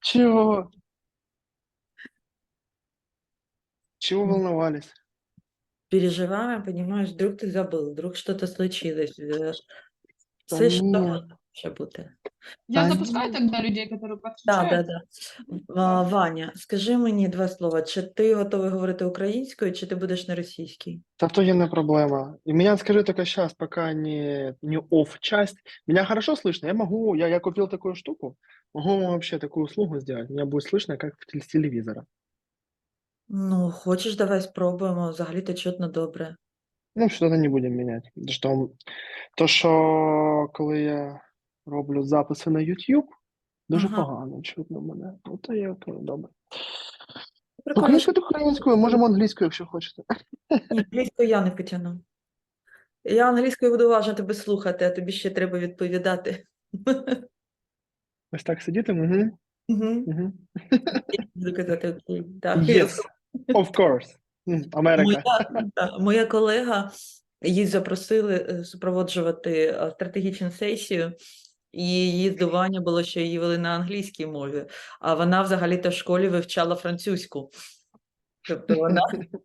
Чего? Чего волновались? Переживаем, понимаешь, вдруг ты забыл, вдруг что-то случилось. э, Та Все що ні. може бути. Я Та запускаю ні. тогда людей, которые Да, подключают. да, да. А, Ваня, скажи мені два слова. Чи ти готовий говорити українською, чи ти будеш на російській? Да то я не проблема. И меня скажи только сейчас, пока не, не off часть. Меня хорошо слышно? Я могу, я, я купил такую штуку, могу вам вообще такую услугу сделать. Меня будет слышно, как в теле- с телевизора. Ну, хочеш, давай спробуємо. Взагалі то чутно добре. Ну, что-то не будем менять. Потому Что, то, що коли я роблю записи на YouTube, дуже Ага. погано чутно мене. Ну, то є окей, добре. Українською то українською, можемо англійською, якщо хочете. Ні, англійською я не потягну. Я англійською буду уважно тебе слухати, а тобі ще треба відповідати. Ось так сидіти. Угу, Мгм. угу. Буду казати окей. Так, Yes, of course. Америка. Моя, моя колега, її запросили е, супроводжувати е, стратегічну сесію, і її здивування було, що її вели на англійській мові, а вона взагалі-то в школі вивчала французьку. Тобто вона,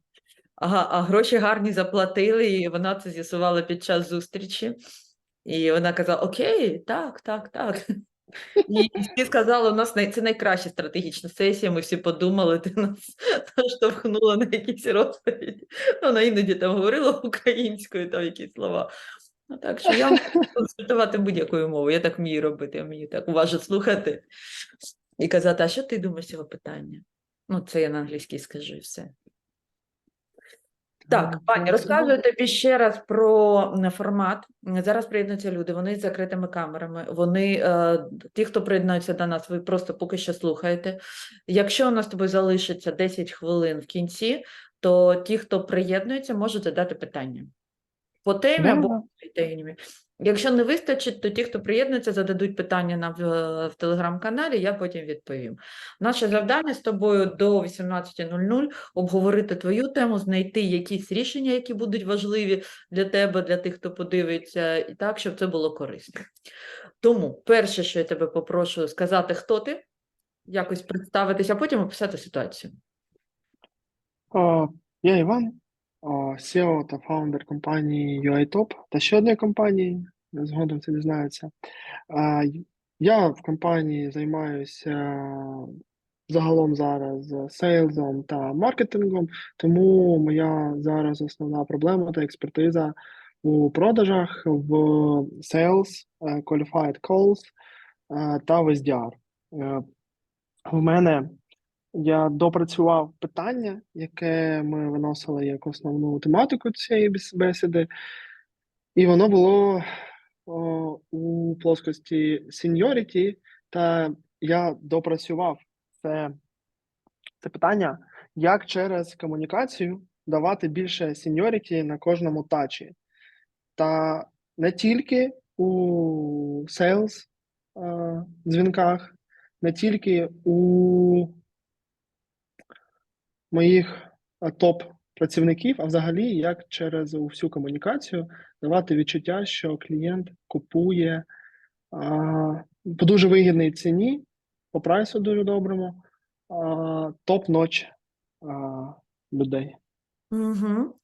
ага, а гроші гарні заплатили, і вона це з'ясувала під час зустрічі. І вона казала: Окей, так, так, так. І всі сказали, у нас най- це найкраща стратегічна сесія. Ми всі подумали, ти нас наштовхнула на якісь розповіді. Вона іноді там говорила українською, там якісь слова. Ну, так що я можу консультувати будь-якою мовою. Я так вмію робити, я вмію так уважно слухати і казати, а що ти думаєш з цього питання? Ну, це я на англійській скажу і все. Так, Ваня, розказую тобі ще раз про формат. Зараз приєднуються люди, вони з закритими камерами. Вони, е, ті, хто приєднується до нас, ви просто поки що слухаєте. Якщо у нас з тобою залишиться 10 хвилин в кінці, то ті, хто приєднується, можуть задати питання по темі або по темі. Якщо не вистачить, то ті, хто приєднується, зададуть питання нам в, в телеграм-каналі, я потім відповім. Наше завдання з тобою до 18.00 обговорити твою тему, знайти якісь рішення, які будуть важливі для тебе, для тих, хто подивиться, і так, щоб це було корисно. Тому перше, що я тебе попрошу сказати, хто ти, якось представитися, а потім описати ситуацію. О, я Іван, SEO та фаундер компанії UiTop та ще одної компанії, згодом це дізнається. Я в компанії займаюся загалом зараз сейлзом та маркетингом, тому моя зараз основна проблема та експертиза у продажах в sales, е, qualified calls е, та в SDR. Е, У мене я допрацював питання, яке ми виносили як основну тематику цієї бесіди, і воно було о, у плоскості seniority, та я допрацював це, це питання, як через комунікацію давати більше seniority на кожному тачі. Та не тільки у sales е, дзвінках, не тільки у моїх е, топ-працівників, а взагалі як через всю комунікацію давати відчуття, що клієнт купує а, по дуже вигідній ціні, по прайсу дуже доброму, топ-ноч людей. Угу.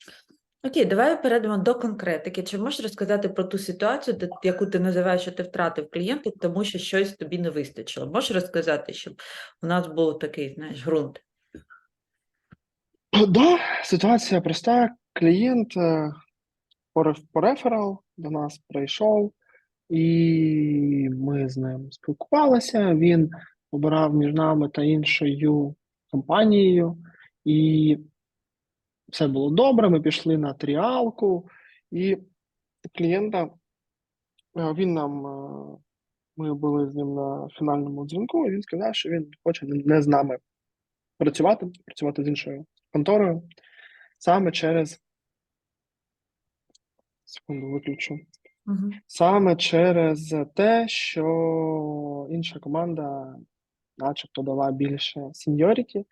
Окей, давай перейдемо до конкретики. Чи можеш розказати про ту ситуацію, яку ти називаєш, що ти втратив клієнта, тому що щось тобі не вистачило? Можеш розказати, щоб у нас був такий, знаєш, ґрунт? Да, ситуація проста. Клієнт е, по, реферал до нас прийшов, і ми з ним спілкувалися. Він обирав між нами та іншою компанією, і все було добре. Ми пішли на тріалку, і клієнта е, він нам. е, Ми були з ним на фінальному дзвінку, і він сказав, що він хоче не з нами працювати, працювати з іншою конторою саме через секунду виключу. Угу. Саме через те, що інша команда, начебто, дала більше сеньоріті,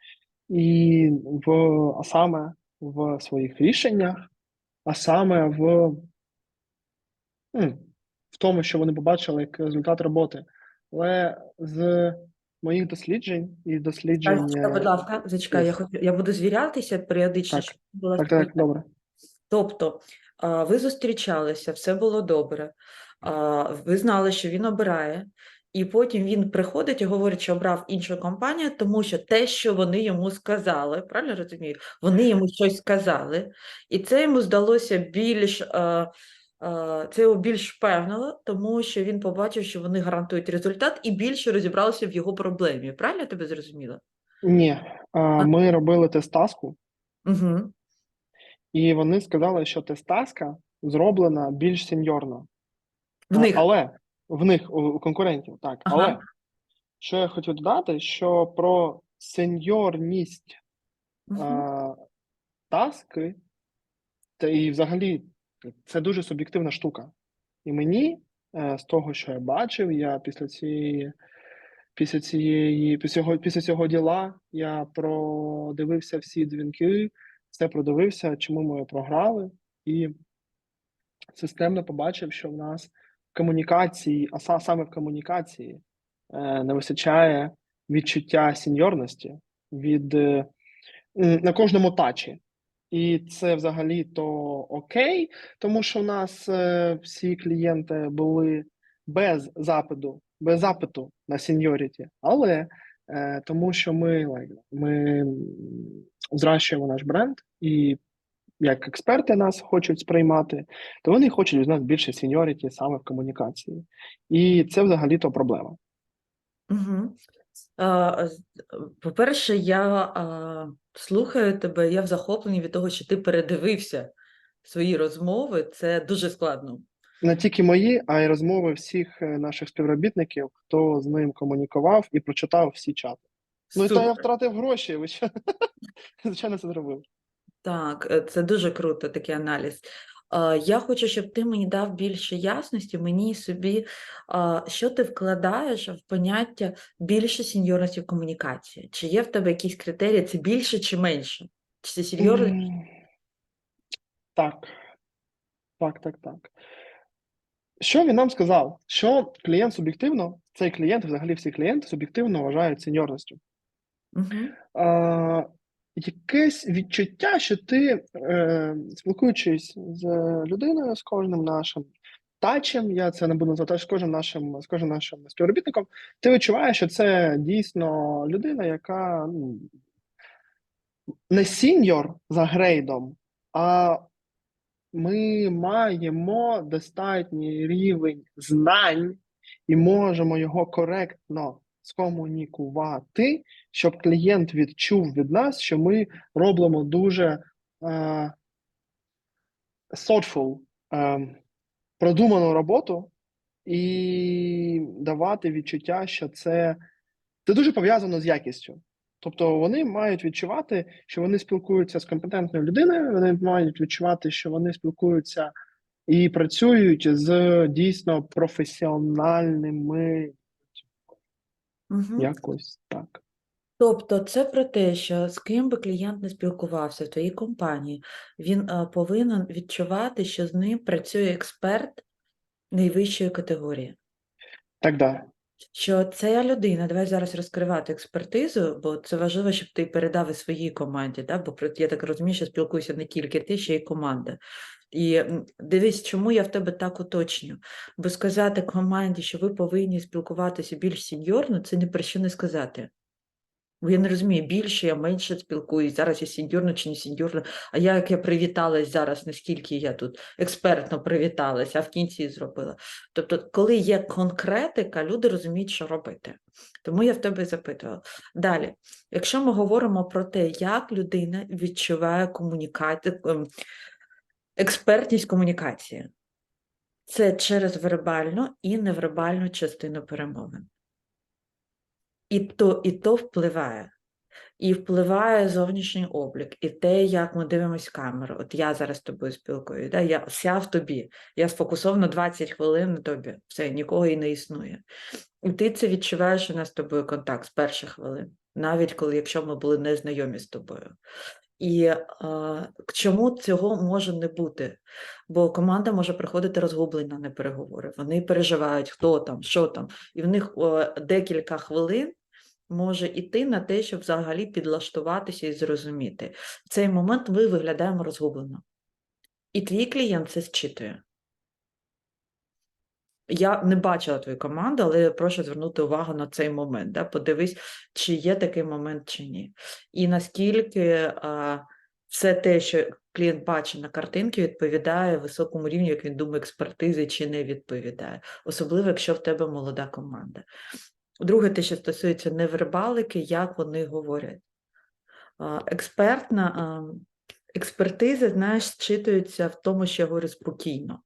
і в а саме в своїх рішеннях, а саме в, в тому, що вони побачили як результат роботи. Але з моїх досліджень і досліджень. зачекай, будь ласка, зачекай, я хочу, я буду звірятися періодично, Так, щоб була Так, так, добре. Тобто, ви зустрічалися, все було добре, ви знали, що він обирає, і потім він приходить і говорить, що обрав іншу компанію, тому що те, що вони йому сказали, правильно розумію? Вони йому щось сказали, і це йому здалося більш. А, Це його більш впевнило, тому що він побачив, що вони гарантують результат і більше розібралися в його проблемі. Правильно я тебе зрозуміла? Ні, а, ми робили тест-таску, Угу. і вони сказали, що тест-таска зроблена більш сеньорно. В них. Але в них, у, у конкурентів, так. Ага. Але що я хотів додати, що про сеньорність Мгм. а, таски, та і взагалі це дуже суб'єктивна штука. І мені, е, з того, що я бачив, я після цієї, після цієї, після цього, після цього діла я продивився всі дзвінки, все продивився, чому ми програли, і системно побачив, що в нас в комунікації, а саме в комунікації, е, не вистачає відчуття сеньорності від е, на кожному тачі. І це взагалі то окей, тому що в нас е, всі клієнти були без запиту, без запиту на сеньоріті, але е, тому що ми, ми м, зрощуємо наш бренд, і як експерти нас хочуть сприймати, то вони хочуть від нас більше сеньоріті саме в комунікації. І це взагалі то проблема. Угу. По-перше, я слухаю тебе, я в захопленні від того, що ти передивився свої розмови. Це дуже складно. Не тільки мої, а й розмови всіх е, наших співробітників, хто з ним комунікував і прочитав всі чати. Ну і то я втратив гроші. Ви що? Звичайно, це зробив. Так, е, це дуже круто, такий аналіз. Я хочу, щоб ти мені дав більше ясності, мені і собі, що ти вкладаєш в поняття більше сеньорності в комунікації? Чи є в тебе якісь критерії, це більше чи менше? Чи це серйозно? М, Так. Так, так, так. Що він нам сказав? Що клієнт суб'єктивно, цей клієнт, взагалі всі клієнти суб'єктивно вважають сеньорністю. Угу. А, якесь відчуття, що ти, е, спілкуючись з людиною, з кожним нашим тачем, я це не буду називати, з кожним нашим, з кожним нашим співробітником, ти відчуваєш, що це дійсно людина, яка ну, не сіньор за грейдом, а ми маємо достатній рівень знань і можемо його коректно скомунікувати, щоб клієнт відчув від нас, що ми робимо дуже е, thoughtful, е, продуману роботу, і давати відчуття, що це, це дуже пов'язано з якістю. Тобто вони мають відчувати, що вони спілкуються з компетентною людиною, вони мають відчувати, що вони спілкуються і працюють з дійсно професіональними Угу. якось так. Тобто це про те, що з ким би клієнт не спілкувався в твоїй компанії, він е, повинен відчувати, що з ним працює експерт найвищої категорії. Так, да. Що ця людина, давай зараз розкривати експертизу, бо це важливо, щоб ти передав і своїй команді, да? бо я так розумію, що спілкуюся не тільки ти, ще й команда. І дивись, чому я в тебе так уточню. Бо сказати команді, що ви повинні спілкуватися більш сеньорно, це ні про що не сказати. Бо я не розумію, більше я менше спілкуюсь, зараз я сеньорно чи не сеньорно, а я як я привіталась зараз, наскільки я тут експертно привіталась, а в кінці зробила. Тобто, коли є конкретика, люди розуміють, що робити. Тому я в тебе запитувала. Далі, якщо ми говоримо про те, як людина відчуває комунікацію, ем, експертність комунікації, це через вербальну і невербальну частину перемовин. І то, і то впливає. І впливає зовнішній облік, і те, як ми дивимося камеру. От я зараз з тобою спілкуюся, да? я вся в тобі. Я сфокусована 20 хвилин на тобі. Все, нікого і не існує. І ти це відчуваєш у нас з тобою контакт з перших хвилин, навіть коли якщо ми були незнайомі з тобою. І е, чому цього може не бути? Бо команда може приходити розгублена на переговори. Вони переживають, хто там, що там, і в них е, декілька хвилин може іти на те, щоб взагалі підлаштуватися і зрозуміти. В цей момент ми виглядаємо розгублено. І твій клієнт це зчитує. Я не бачила твою команду, але прошу звернути увагу на цей момент. Да? Подивись, чи є такий момент, чи ні. І наскільки а, все те, що клієнт бачить на картинці, відповідає високому рівню, як він думає, експертизи, чи не відповідає. Особливо, якщо в тебе молода команда. Друге, те, що стосується невербалики, як вони говорять. Експертна експертиза, знаєш, зчитується в тому, що я говорю спокійно.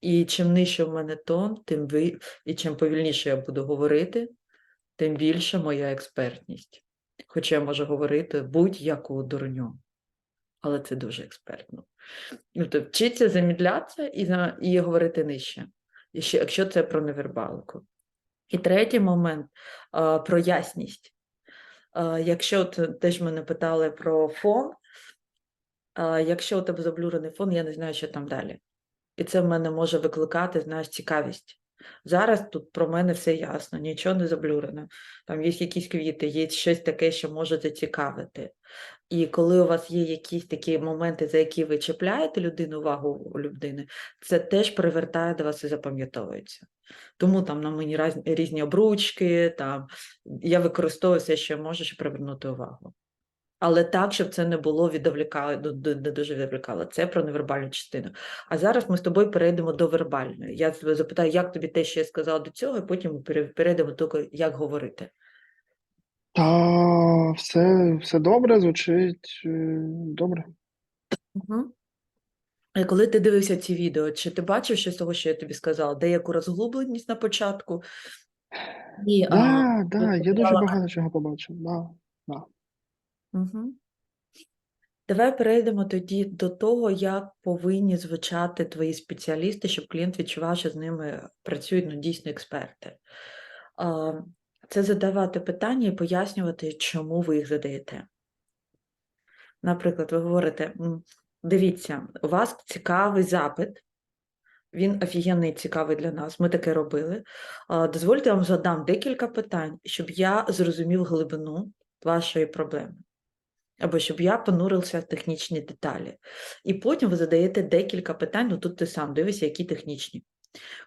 І чим нижче в мене тон, тим ви... і чим повільніше я буду говорити, тим більше моя експертність. Хоча я можу говорити будь-яку дурню, але це дуже експертно. Тобто вчиться замідлятися і, і говорити нижче, якщо це про невербалику. І третій момент а, про ясність. А, якщо от теж мене питали про фон, якщо у тебе заблюрений фон, я не знаю, що там далі. І це в мене може викликати, знаєш, цікавість. Зараз тут про мене все ясно, нічого не заблюрено. Там є якісь квіти, є щось таке, що може зацікавити. І коли у вас є якісь такі моменти, за які ви чіпляєте людину, увагу людини, це теж привертає до вас і запам'ятовується. Тому там на мені різні обручки, там я використовую все, що я можу, щоб привернути увагу. Але так, щоб це не було відволікало, ду- не дуже відволікало. Це про невербальну частину. А зараз ми з тобою перейдемо до вербальної. Я тебе запитаю, як тобі те, що я сказала до цього, і потім ми перейдемо до того, як говорити. Та все, все добре, звучить е, добре. Угу. Коли ти дивився ці відео, чи ти бачив щось того, що я тобі сказала, деяку розгубленість на початку? І, а, Да, да, я дуже багато чого побачив. Да. Угу. Давай перейдемо тоді до того, як повинні звучати твої спеціалісти, щоб клієнт відчував, що з ними працюють ну, дійсно експерти. Це задавати питання і пояснювати, чому ви їх задаєте. Наприклад, ви говорите: дивіться, у вас цікавий запит, він офігенний цікавий для нас. Ми таке робили. Дозвольте, я вам задам декілька питань, щоб я зрозумів глибину вашої проблеми або щоб я понурився в технічні деталі. І потім ви задаєте декілька питань, ну тут ти сам дивишся, які технічні.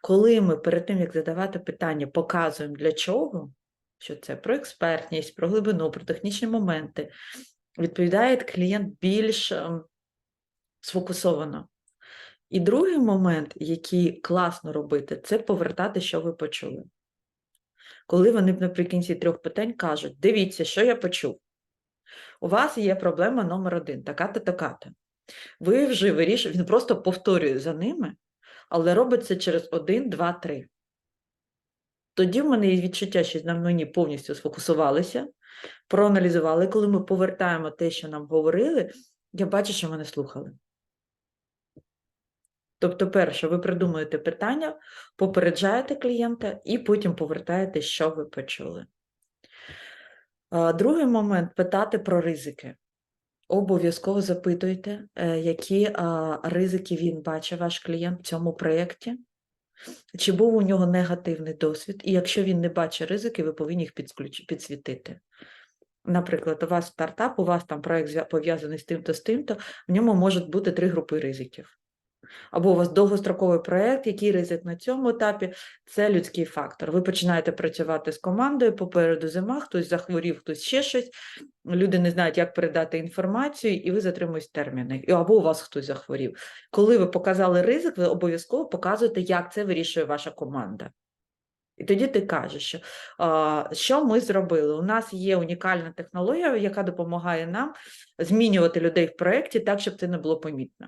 Коли ми перед тим, як задавати питання, показуємо для чого, що це про експертність, про глибину, про технічні моменти, відповідає клієнт більш ем, сфокусовано. І другий момент, який класно робити, це повертати, що ви почули. Коли вони наприкінці трьох питань кажуть: дивіться, що я почув. У вас є проблема номер один, така-то, така-то. Ви вже вирішуєте, він просто повторює за ними, але робить це через один, два, три. Тоді в мене є відчуття, що на мені повністю сфокусувалися, проаналізували. Коли ми повертаємо те, що нам говорили, я бачу, що мене слухали. Тобто, перше, ви придумуєте питання, попереджаєте клієнта і потім повертаєте, що ви почули. А, Другий момент питати про ризики. Обов'язково запитуйте, е, які ризики він бачить, ваш клієнт в цьому проєкті, чи був у нього негативний досвід, і якщо він не бачить ризики, ви повинні їх підсвітити. Наприклад, у вас стартап, у вас там проєкт пов'язаний з тим-то, з тим-то, в ньому можуть бути три групи ризиків. Або у вас довгостроковий проєкт, який ризик на цьому етапі це людський фактор. Ви починаєте працювати з командою, попереду зима, хтось захворів, хтось ще щось. Люди не знають, як передати інформацію, і ви затримуєте терміни. Або у вас хтось захворів. Коли ви показали ризик, ви обов'язково показуєте, як це вирішує ваша команда. І тоді ти кажеш, що, що ми зробили? У нас є унікальна технологія, яка допомагає нам змінювати людей в проєкті так, щоб це не було помітно.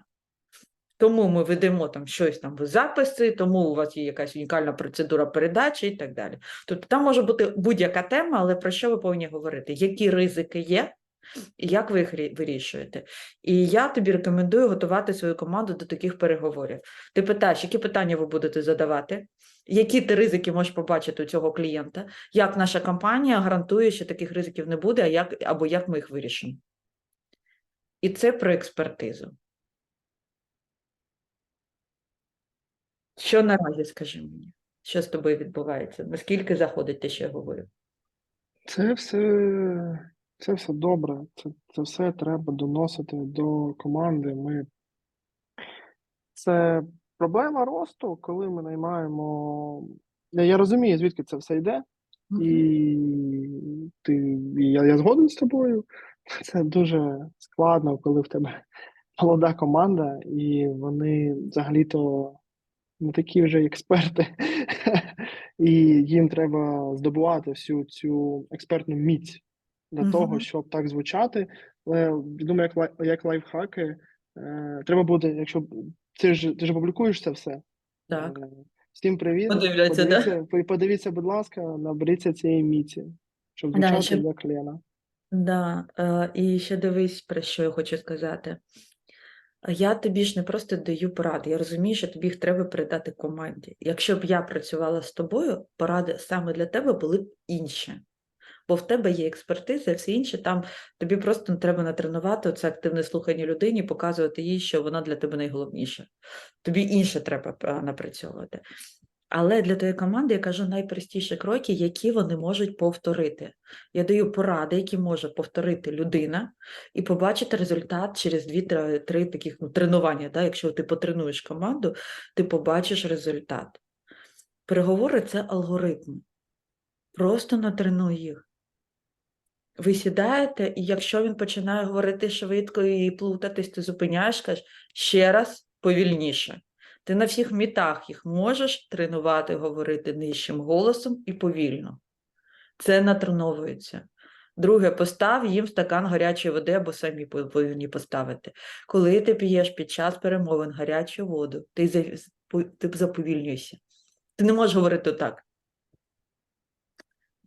Тому ми ведемо там щось там в записи, тому у вас є якась унікальна процедура передачі і так далі. Тобто там може бути будь-яка тема, але про що ви повинні говорити? Які ризики є, і як ви їх вирішуєте? І я тобі рекомендую готувати свою команду до таких переговорів. Ти питаєш, які питання ви будете задавати, які ти ризики можеш побачити у цього клієнта, як наша компанія гарантує, що таких ризиків не буде, а як, або як ми їх вирішимо. І це про експертизу. Що наразі, скажи мені? Що з тобою відбувається? Наскільки заходить те, що я говорю? Це все, це все добре. Це, це все треба доносити до команди. Ми... Це проблема росту, коли ми наймаємо. Я, я розумію, звідки це все йде, Мгм. і ти, і я, я згоден з тобою. Це дуже складно, коли в тебе молода команда, і вони взагалі-то не такі вже експерти, і їм треба здобувати всю цю експертну міць для того, щоб так звучати. Але я думаю, як, як лайфхаки, е, треба буде, якщо ти ж ти ж публікуєш це все. Так. Е, Всім привіт. Подивляться, да? подивіться, по- подивіться, будь ласка, наберіться цієї міці, щоб Да, звучати щоб- як Лена. Да, е, і ще дивись, про що я хочу сказати. Я тобі ж не просто даю поради, я розумію, що тобі їх треба передати команді. Якщо б я працювала з тобою, поради саме для тебе були б інші. Бо в тебе є експертиза, і все інше там тобі просто треба натренувати це активне слухання людині, показувати їй, що вона для тебе найголовніше. Тобі інше треба напрацьовувати. Але для тієї команди я кажу найпростіші кроки, які вони можуть повторити. Я даю поради, які може повторити людина, і побачити результат через 2-3 таких ну, тренування. Да? Якщо ти потренуєш команду, ти побачиш результат. Переговори це алгоритм. Просто натренуй їх. Ви сідаєте, і якщо він починає говорити швидко і плутатись, ти зупиняєш, кажеш ще раз повільніше. Ти на всіх мітах їх можеш тренувати, говорити нижчим голосом і повільно. Це натреновується. Друге, постав їм стакан гарячої води або самі повинні поставити. Коли ти п'єш під час перемовин гарячу воду, ти, за- ти заповільнюйся. Ти не можеш говорити так.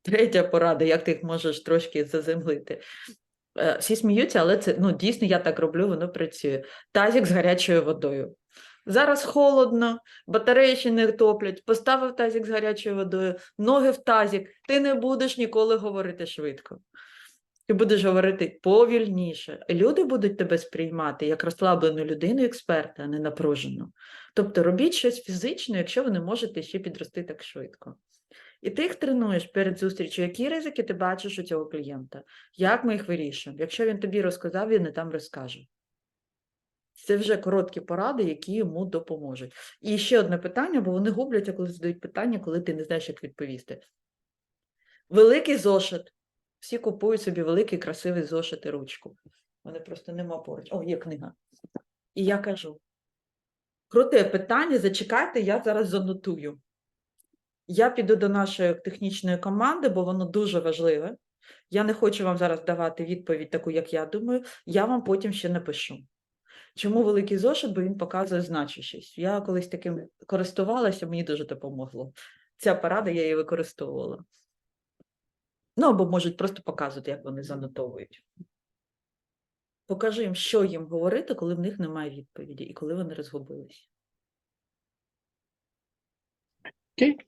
Третя порада, як ти їх можеш трошки заземлити. Е, Всі сміються, але це ну, дійсно я так роблю, воно працює. Тазик з гарячою водою. Зараз холодно, батареї ще не топлять. Поставив тазик з гарячою водою, ноги в тазик. Ти не будеш ніколи говорити швидко. Ти будеш говорити повільніше. Люди будуть тебе сприймати як розслаблену людину, експерта, а не напружену. Тобто робіть щось фізично, якщо ви не можете ще підрости так швидко. І ти їх тренуєш перед зустрічю, які ризики ти бачиш у цього клієнта, як ми їх вирішуємо. Якщо він тобі розказав, він і там розкаже. Це вже короткі поради, які йому допоможуть. І ще одне питання, бо вони губляться, коли задають питання, коли ти не знаєш, як відповісти. Великий зошит. Всі купують собі великий красивий зошит і ручку. Вони просто нема поруч. О, є книга. І я кажу: круте питання, зачекайте, я зараз занотую. Я піду до нашої технічної команди, бо воно дуже важливе. Я не хочу вам зараз давати відповідь таку, як я думаю. Я вам потім ще напишу. Чому великий зошит? Бо він показує значущість. Я колись таким користувалася, мені дуже допомогло. Ця порада я її використовувала. Ну, або можуть просто показувати, як вони занотовують. Покажи їм, що їм говорити, коли в них немає відповіді, і коли вони розгубились. Окей?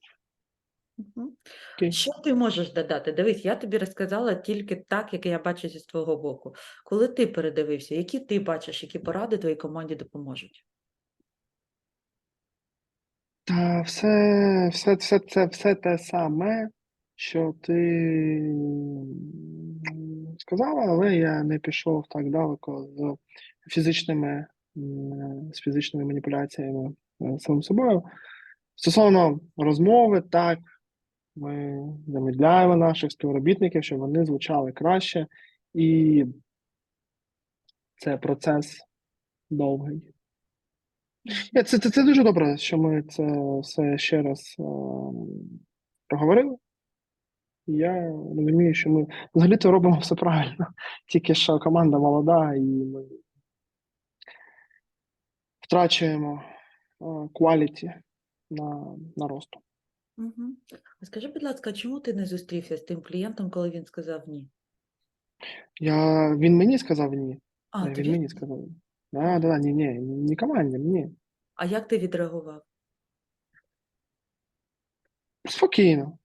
Окей. Що ти можеш додати? Дивись, я тобі розказала тільки так, як я бачу зі свого боку. Коли ти передивився, які ти бачиш, які поради твоїй команді допоможуть? Та все, все, все, це все те саме, що ти сказала, але я не пішов так далеко з фізичними, з фізичними маніпуляціями е, самим собою. Стосовно розмови, так, ми замедляємо наших співробітників, щоб вони звучали краще, і це процес довгий. Е, Це, це, це дуже добре, що ми це все ще раз ем, проговорили. Я розумію, що ми взагалі-то робимо все правильно. Тільки що команда молода, і ми втрачуємо кваліті на, на росту. Угу. А скажи, будь ласка, чому ти не зустрівся з тим клієнтом, коли він сказав ні? Я, він мені сказав ні. А, Е, тобі? він мені сказав ні. Да, да, да, ні, ні, ні команді, ні. А як ти відреагував? Спокійно.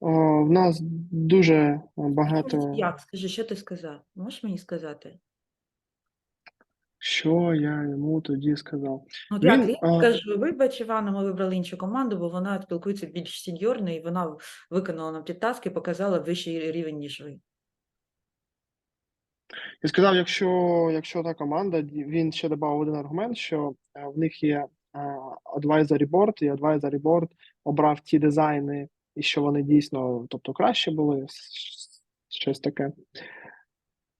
О, в нас дуже багато. Як? Скажи, що ти сказав? Можеш мені сказати? Що я йому тоді сказав? Ну, я Він, клієнт а, кажу, вибач, Івана, ми вибрали іншу команду, бо вона спілкується більш сеньорно, і вона виконала нам ті таски, показала вищий рівень, ніж ви. Я сказав, якщо, якщо та команда, він ще додав один аргумент, що е, в них є е, advisory board, і advisory board обрав ті дизайни, і що вони дійсно, тобто, краще були, щось таке.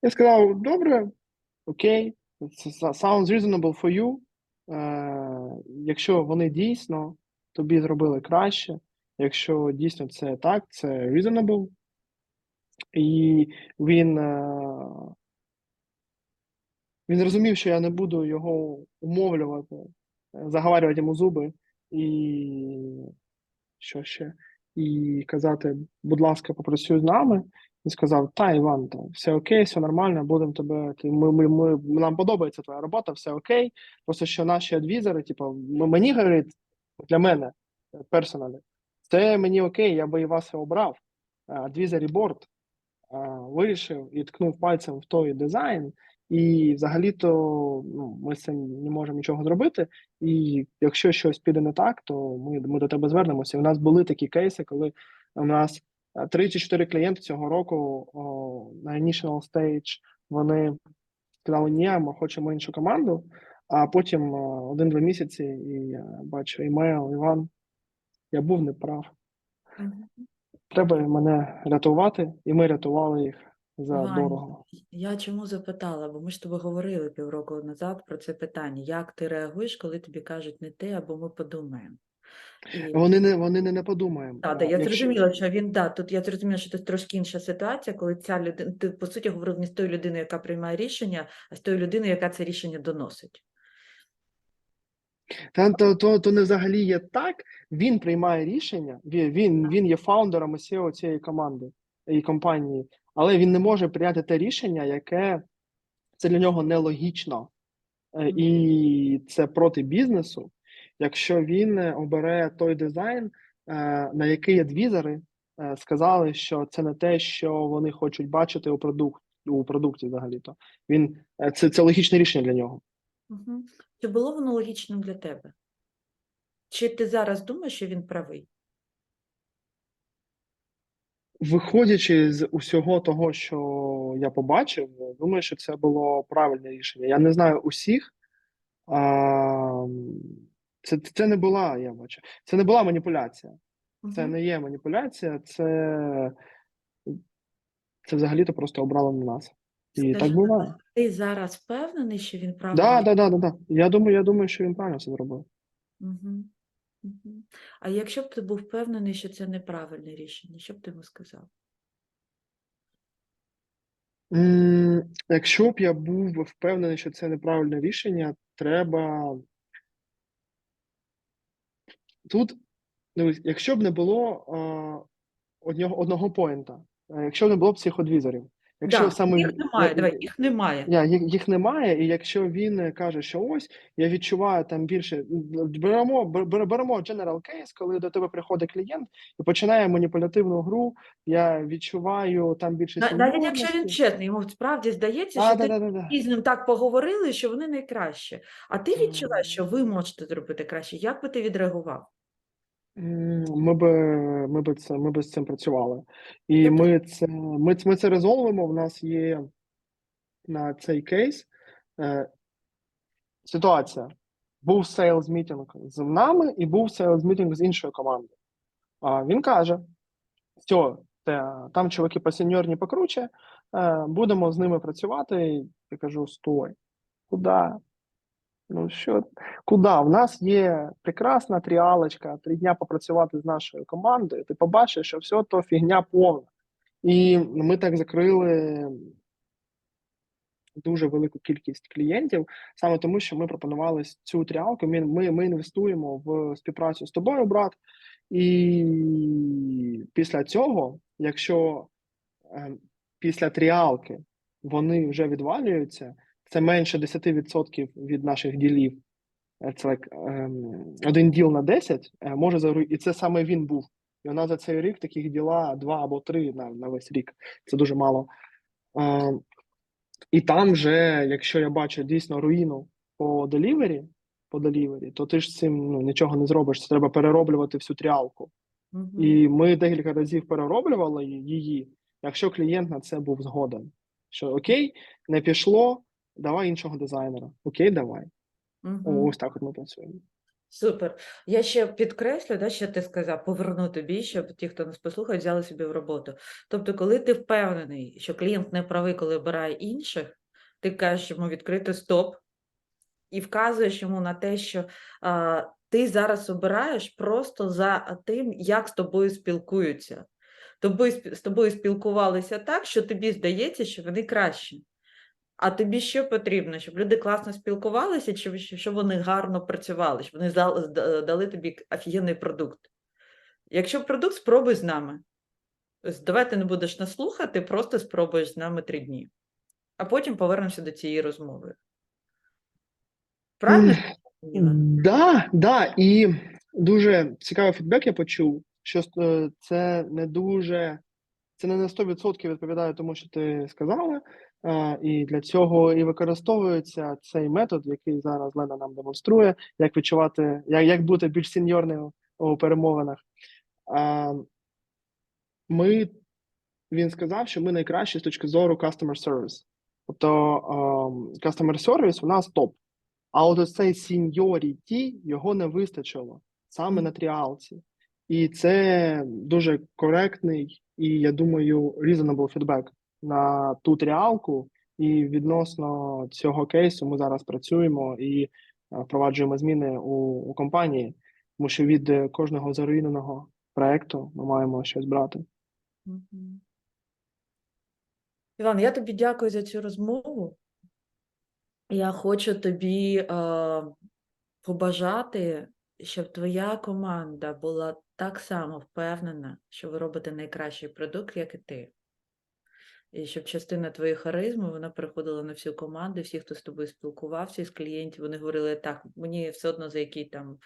Я сказав, добре, окей, sounds reasonable for you. Е, якщо вони дійсно тобі зробили краще, якщо дійсно це так, це reasonable, і він, е, він зрозумів, що я не буду його умовлювати, е, заговарювати йому зуби і що ще? І казати, будь ласка, попрацюй з нами. Він сказав: Та, Іван, та, все окей, все нормально, будемо тебе. Ми, ми, ми, нам подобається твоя робота, все окей. Просто що наші адвізори, типу, мені говорить, для мене персоналі, це мені окей, я би і вас обрав. Адвізорі борт вирішив і ткнув пальцем в той дизайн, і взагалі-то ну, ми з цим не можемо нічого зробити. І якщо щось піде не так, то ми, ми до тебе звернемося. І У нас були такі кейси, коли у нас е, три чи чотири клієнти цього року о, на initial stage вони сказали, ні, ми хочемо іншу команду. А потім е, один-два місяці, і я бачу імейл, Іван, я був неправ. Треба мене рятувати, і ми рятували їх за Вань, дорого. Я чому запитала, бо ми ж з тобою говорили півроку назад про це питання. Як ти реагуєш, коли тобі кажуть не те, або ми подумаємо? І... Вони не вони не, не подумаємо. Да, А я якщо- зрозуміла, що він да, тут я зрозуміла, що тут трошки інша ситуація, коли ця людина, ти по суті говорив не з тою людиною, яка приймає рішення, а з тою людиною, яка це рішення доносить. Та то, то, то не взагалі є так. Він приймає рішення. Він він, він є фаундером і CEO цієї команди і компанії, але він не може прийняти те рішення, яке це для нього нелогічно, Е, і це проти бізнесу. Якщо він е, обере той дизайн, е, на який адвізори е, сказали, що це не те, що вони хочуть бачити у продукт у продукті, взагалі-то він е, це, це логічне рішення для нього. Угу. Чи було воно логічним для тебе? Чи ти зараз думаєш, що він правий? Виходячи з усього того, що я побачив, думаю, що це було правильне рішення. Я не знаю усіх. А, це, це не була, я бачу, це не була маніпуляція. Це не є маніпуляція, це, це взагалі-то просто обрало на нас. І Скажи, так буває. Ти зараз впевнений, що він правий? Да, да, да, да, да. Я думаю, я думаю, що він правильно все зробив. Угу. Угу. А якщо б ти був впевнений, що це неправильне рішення, що б ти йому сказав? Якщо б я був впевнений, що це неправильне рішення, треба. Тут, дивись, якщо б не було а, одного, одного поінта, якщо б не було б цих адвізорів, якщо Да, саме їх немає, я- давай, їх немає. Я, їх, їх немає, і якщо він каже, що ось я відчуваю там більше, беремо беремо general case, коли до тебе приходить клієнт і починає маніпулятивну гру. Я відчуваю там більше На- Навіть якщо він чесний, йому справді здається, А, що да, ти да, да, да. з ним так поговорили, що вони найкраще. А ти відчуваєш, що ви можете зробити краще. Як би ти відреагував? Ми би, ми би це, ми би з цим працювали. І ми це, ми, ми це резолвимо. В нас є на цей кейс е, ситуація. Був сейлз мітинг з нами і був сейлз мітинг з іншою командою. А він каже: все, те, там чуваки посеньорні покруче, е, будемо з ними працювати. Я кажу: стой, куди? Ну що, куди? В нас є прекрасна тріалочка, три дня попрацювати з нашою командою. Ти побачиш, що все то фігня повна. І ми так закрили дуже велику кількість клієнтів, саме тому, що ми пропонували цю тріалку. Ми, ми, ми інвестуємо в співпрацю з тобою, брат. І після цього, якщо е, після тріалки вони вже відвалюються, це менше 10% від наших ділів. Е, Це like, ем, один діл на 10 е, може зару... і це саме він був. І у нас за цей рік таких діла два або три на, на весь рік. Це дуже мало. Е, І там вже, якщо я бачу дійсно руїну по делівері, по делівері, то ти ж з цим ну, нічого не зробиш. Це треба перероблювати всю тріалку. Мгм. І ми декілька разів перероблювали її, якщо клієнт на це був згоден. Що окей, не пішло, давай іншого дизайнера. Окей, давай. Мгм. Ось так от ми працюємо. Супер. Я ще підкреслю, да, що ти сказав, поверну тобі, щоб ті, хто нас послухає, взяли собі в роботу. Тобто, коли ти впевнений, що клієнт не правий, коли обирає інших, ти кажеш йому відкрити стоп і вказуєш йому на те, що а, ти зараз обираєш просто за тим, як з тобою спілкуються. Тобою, спі- з тобою спілкувалися так, що тобі здається, що вони кращі. А тобі що потрібно? Щоб люди класно спілкувалися, чи щоб вони гарно працювали, щоб вони дали тобі офігенний продукт. Якщо продукт, спробуй з нами. Тобто, давай ти не будеш нас слухати, просто спробуєш з нами три дні. А потім повернемося до цієї розмови. Правильно? Да, да, і дуже цікавий фідбек я почув, що е, це не дуже, це не на 100% відповідає тому, що ти сказала. Е, І для цього і використовується цей метод, який зараз Лена нам демонструє, як відчувати, як, як бути більш сеньорним у перемовинах. Е, Ми, він сказав, що ми найкращі з точки зору customer service. Тобто ем, customer service у нас топ. А от ось цей seniority, його не вистачило саме на тріалці. І це дуже коректний і, я думаю, reasonable фідбек на ту тріалку. І відносно цього кейсу ми зараз працюємо і е, впроваджуємо зміни у, у компанії, тому що від е, кожного заруйненого проекту ми маємо щось брати. Іван, я тобі дякую за цю розмову. Я хочу тобі е, побажати, щоб твоя команда була так само впевнена, що ви робите найкращий продукт, як і ти. І щоб частина твоєї харизми вона переходила на всю команду, всі, хто з тобою спілкувався з клієнтів, вони говорили, так, мені все одно за який там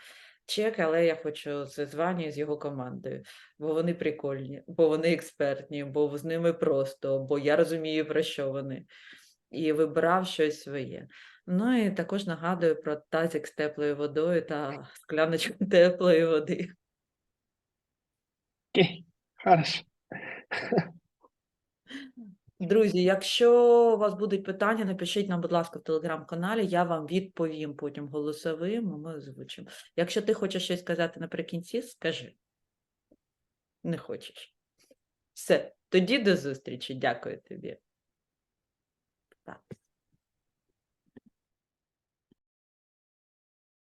чек, але я хочу це звання з його командою, бо вони прикольні, бо вони експертні, бо з ними просто, бо я розумію, про що вони. І вибирав щось своє. Ну і також нагадую про тазик з теплою водою та скляночку теплої води. Окей, хорошо. Друзі, якщо у вас будуть питання, напишіть нам, будь ласка, в телеграм-каналі, я вам відповім потім голосовим, ми озвучимо. Якщо ти хочеш щось сказати наприкінці, скажи. Не хочеш. Все, тоді до зустрічі. Дякую тобі. Так.